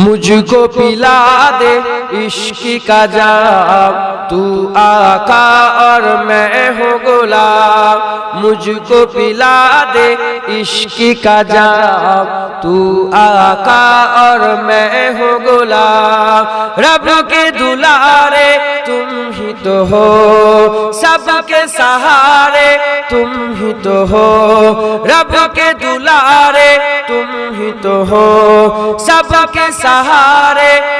مجھ کو پلا دے، عشق کا جام، تو آقا اور میں ہوں غلام۔ مجھ کو پلا دے، عشق کا جام، تو آقا اور میں ہوں غلام۔ رب کے دلارے تم ہی تو ہو، سب کے سہارے تم ہی تو ہو۔ رب کے دلارے تم ہی تو ہو سب کے سہارے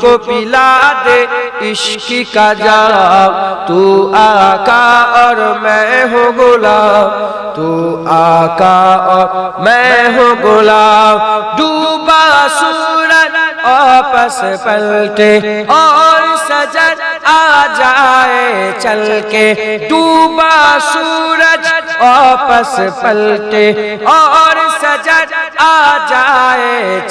کو پلا دے، عشق کا جام تو آقا اور میں ہوں غلام تو آقا اور میں ہوں غلام ڈوبا سورج آپس پلٹے اور سجد آ جائے چل کے ڈوبا سورج آپس پلٹے اور سجد آ جائے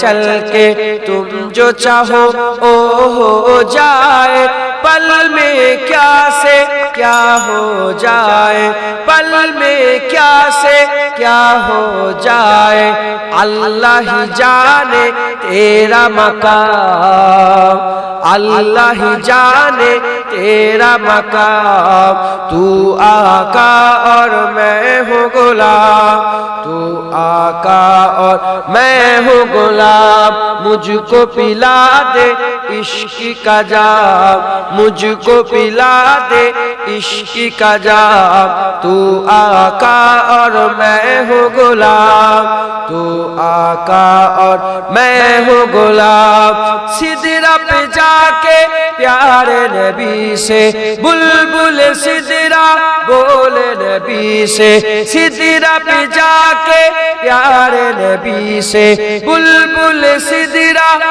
چل کے تم جو چاہو او ہو جائے۔ پل میں کیا سے کیا ہو جائے؟ پل میں کیا سے کیا ہو جائے؟ اللہ ہی جانے تیرا مقام۔ اللہ ہی جانے تیرا مقام۔ تو آقا اور میں ہوں غلام۔ اور میں ہوں گلاب مجھ کو پلا دے، عشق کا جام مجھ کو پلا دے عشق کا جام، تو آقا اور میں ہوں غلام، تو آقا اور میں ہوں غلام۔ سدرا پہ جا کے پیارے نبی سے، بلبل سدرا بول نبی سے۔ سدرا پہ جا کے پیارے نبی سے، بلبل سدرا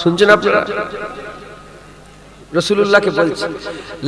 শুনছেন আপনারা রসুল্লাহকে বলছে